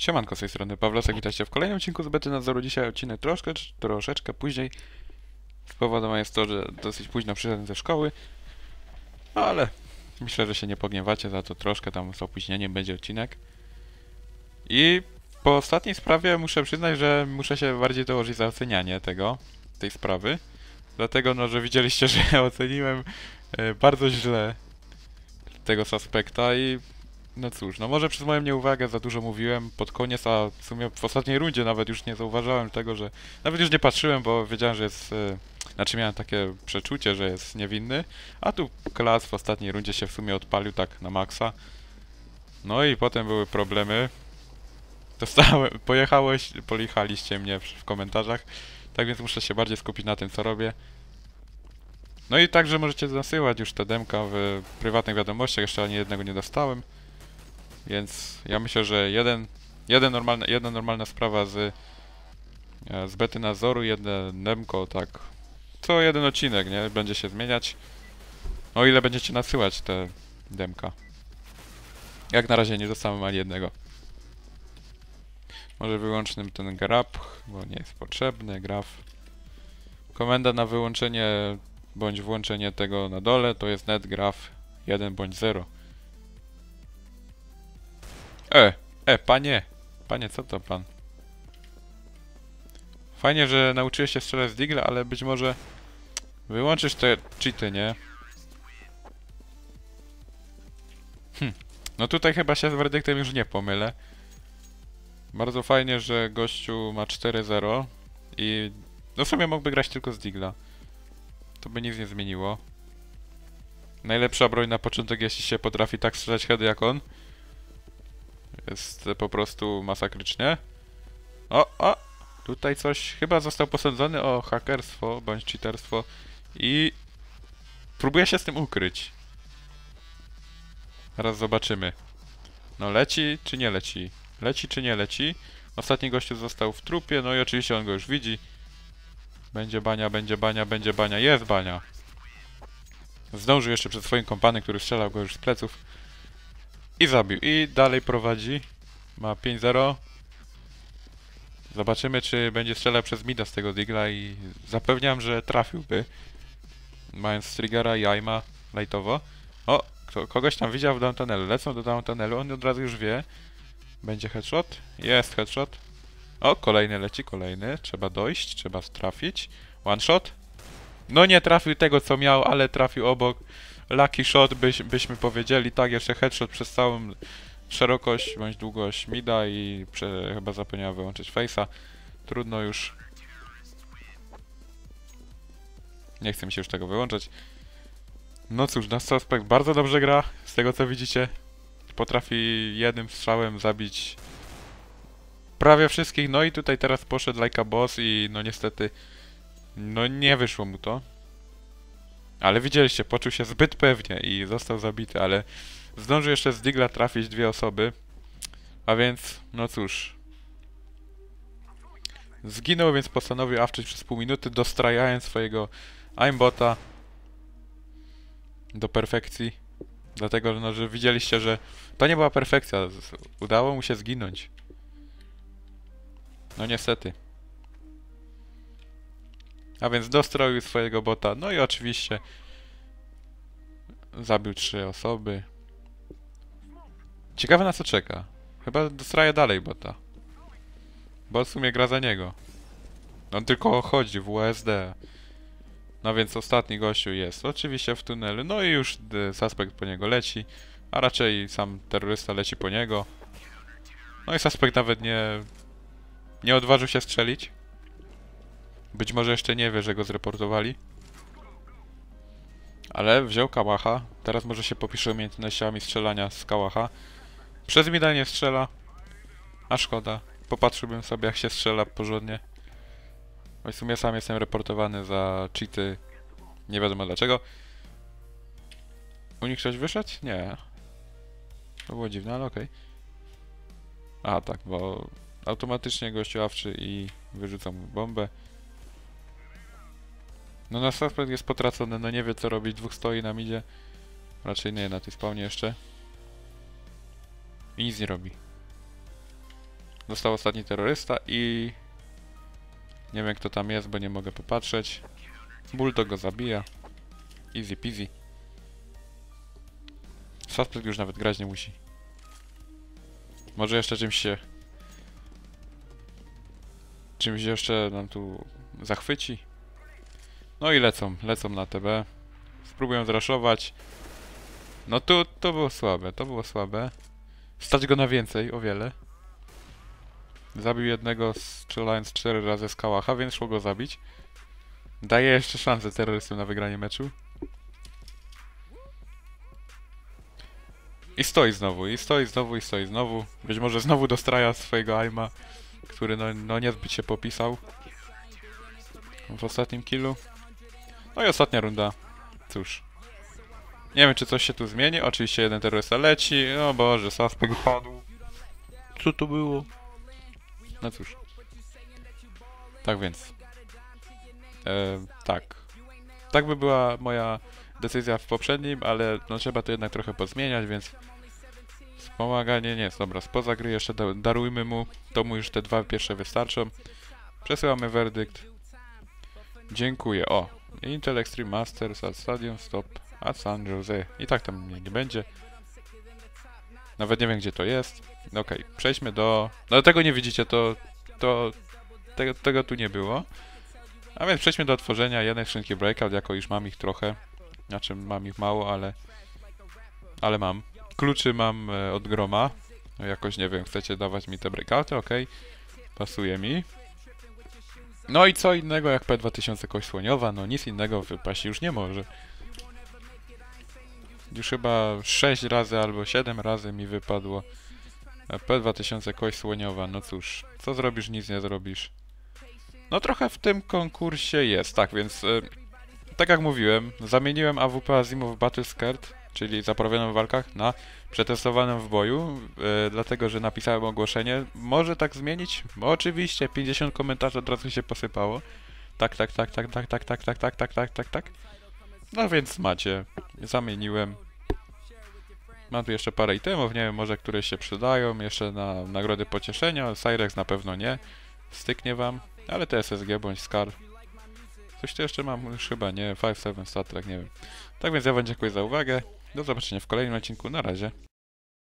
Siemanko, z tej strony Pawlosek, witajcie w kolejnym odcinku z Bety Nadzoru. Dzisiaj odcinek troszkę, troszeczkę później. Spowodowany jest to, że dosyć późno przyszedłem ze szkoły. No ale myślę, że się nie pogniewacie za to troszkę, tam z opóźnieniem będzie odcinek. I po ostatniej sprawie muszę przyznać, że muszę się bardziej dołożyć za ocenianie tego, tej sprawy. Dlatego, no, że widzieliście, że oceniłem e, bardzo źle tego suspekta i no cóż, no może przez moją nieuwagę za dużo mówiłem pod koniec, a w sumie w ostatniej rundzie nawet już nie zauważałem tego, że... Nawet już nie patrzyłem, bo wiedziałem, że jest... e, Znaczy miałem takie przeczucie, że jest niewinny, a tu klas w ostatniej rundzie się w sumie odpalił tak na maksa. No i potem były problemy. Dostałem... Pojechałeś... Pojechaliście mnie w komentarzach, tak więc muszę się bardziej skupić na tym, co robię. No i także możecie zasyłać już te demka w prywatnych wiadomościach, jeszcze ani jednego nie dostałem. Więc ja myślę, że jeden, jeden normalna, jedna normalna sprawa z, e, z bety nadzoru, jedne demko, tak. Co jeden odcinek, nie? Będzie się zmieniać. O ile będziecie nasyłać te demka. Jak na razie nie dostałem ani jednego. Może wyłącznym ten grab, bo nie jest potrzebny, graf. Komenda na wyłączenie bądź włączenie tego na dole to jest netgraph 1 bądź 0. E, e, panie! Panie, co to pan? Fajnie, że nauczyłeś się strzelać z Digla, ale być może wyłączysz te cheaty, nie? Hm. No tutaj chyba się z werdyktem już nie pomylę. Bardzo fajnie, że gościu ma 4-0 i no w sumie mógłby grać tylko z Digla. To by nic nie zmieniło. Najlepsza broń na początek, jeśli się potrafi tak strzelać heady jak on. Jest po prostu masakrycznie. O, o! Tutaj coś chyba został posądzony o hakerstwo bądź cheaterstwo i próbuje się z tym ukryć. Teraz zobaczymy. No leci czy nie leci? Leci czy nie leci? Ostatni gościu został w trupie, no i oczywiście on go już widzi. Będzie bania, będzie bania, będzie bania, jest bania. Zdążył jeszcze przed swoim kompanem, który strzelał go już z pleców. I zabił. I dalej prowadzi. Ma 5-0. Zobaczymy, czy będzie strzelał przez mida z tego digla i zapewniam, że trafiłby. Mając triggera i aima lightowo. O, kto, kogoś tam widział w downtunnelu. Lecą do downtonnelu, on od razu już wie. Będzie headshot? Jest headshot. O, kolejny leci, kolejny. Trzeba dojść, trzeba trafić. One shot? No nie trafił tego, co miał, ale trafił obok. Lucky shot, byś, byśmy powiedzieli. Tak, jeszcze headshot przez całą szerokość bądź długość mida i prze, chyba zapomniałem wyłączyć face'a. Trudno już. Nie chcę mi się już tego wyłączać. No cóż, nasz suspekt bardzo dobrze gra, z tego co widzicie. Potrafi jednym strzałem zabić prawie wszystkich. No i tutaj teraz poszedł like a boss i no niestety no nie wyszło mu to. Ale widzieliście, poczuł się zbyt pewnie i został zabity, ale zdążył jeszcze z Digla trafić dwie osoby. A więc, no cóż. Zginął, więc postanowił awczyć przez pół minuty, dostrajając swojego aimbota do perfekcji. Dlatego, no, że widzieliście, że to nie była perfekcja. Udało mu się zginąć. No niestety. A więc dostroił swojego bota. No i oczywiście zabił trzy osoby. Ciekawe na co czeka. Chyba dostraje dalej bota. Bo w sumie gra za niego. On tylko chodzi w USD. No więc ostatni gościu jest oczywiście w tunelu. No i już y, suspekt po niego leci. A raczej sam terrorysta leci po niego. No i suspekt nawet nie... Nie odważył się strzelić. Być może jeszcze nie wie, że go zreportowali. Ale wziął kałacha. Teraz może się popisze umiejętnościami strzelania z kałacha. Przez mida nie strzela. A szkoda. Popatrzyłbym sobie jak się strzela porządnie. Bo w sumie sam jestem reportowany za cheaty. Nie wiadomo dlaczego. U nich ktoś wyszedł? Nie. To było dziwne, ale okej. A tak, bo automatycznie gościu awczy i wyrzuca mu bombę. No na suspect jest potracony, no nie wie co robić, dwóch stoi na midzie. Raczej nie, na tej spawnie jeszcze. I nic nie robi. Został ostatni terrorysta i... Nie wiem kto tam jest, bo nie mogę popatrzeć. Bulldog go zabija. Easy peasy. Suspect już nawet grać nie musi. Może jeszcze czymś się... Czymś jeszcze nam tu zachwyci. No i lecą, lecą na TB. Spróbują zraszować. No tu, to było słabe, to było słabe. Stać go na więcej, o wiele. Zabił jednego strzelając cztery razy z kałacha, więc szło go zabić. Daje jeszcze szansę terrorystom na wygranie meczu. I stoi znowu, i stoi znowu, i stoi znowu. Być może znowu dostraja swojego aima, który no, no niezbyt się popisał w ostatnim killu. No i ostatnia runda. Cóż. Nie wiem, czy coś się tu zmieni. Oczywiście jeden terrorysta leci. O Boże, suspekt padł. Co to było? No cóż. Tak więc. E, tak. Tak by była moja decyzja w poprzednim, ale no trzeba to jednak trochę pozmieniać, więc wspomaganie nie jest dobra. Spoza gry jeszcze da darujmy mu, to mu już te dwa pierwsze wystarczą. Przesyłamy werdykt. Dziękuję. O, Intel Extreme Masters at Stadium Stop at San Jose. I tak tam mnie nie będzie. Nawet nie wiem gdzie to jest. No Okej, przejdźmy do... No tego nie widzicie, to... to tego, tego tu nie było. A więc przejdźmy do otworzenia jednej skrzynki Breakout, jako już mam ich trochę. Znaczy mam ich mało, ale... Ale mam. Kluczy mam e, od groma. Jakoś nie wiem, chcecie dawać mi te breakouty, ok. Pasuje mi. No i co innego jak P2000 kość słoniowa, no nic innego wypaść już nie może. Już chyba 6 razy albo 7 razy mi wypadło E, P2000 kość słoniowa, no cóż, co zrobisz, nic nie zrobisz. No trochę w tym konkursie jest, tak więc, e, tak jak mówiłem, zamieniłem AWP Azimov Battle Skirt, czyli zaprawioną w walkach, na przetestowaną w boju, e, dlatego że napisałem ogłoszenie. Może tak zmienić? Oczywiście, 50 komentarzy od razu się posypało. Tak, tak, tak, tak, tak, tak, tak, tak, tak, tak, tak, tak, tak. No więc macie, zamieniłem. Mam tu jeszcze parę itemów, nie wiem, może któreś się przydają, jeszcze na nagrody pocieszenia, Cyrex na pewno nie, styknie wam, ale TSSG bądź Scar. Coś tu jeszcze mam? Już chyba nie, 5-7 Star Trek, nie wiem. Tak więc ja wam dziękuję za uwagę, do zobaczenia w kolejnym odcinku, na razie.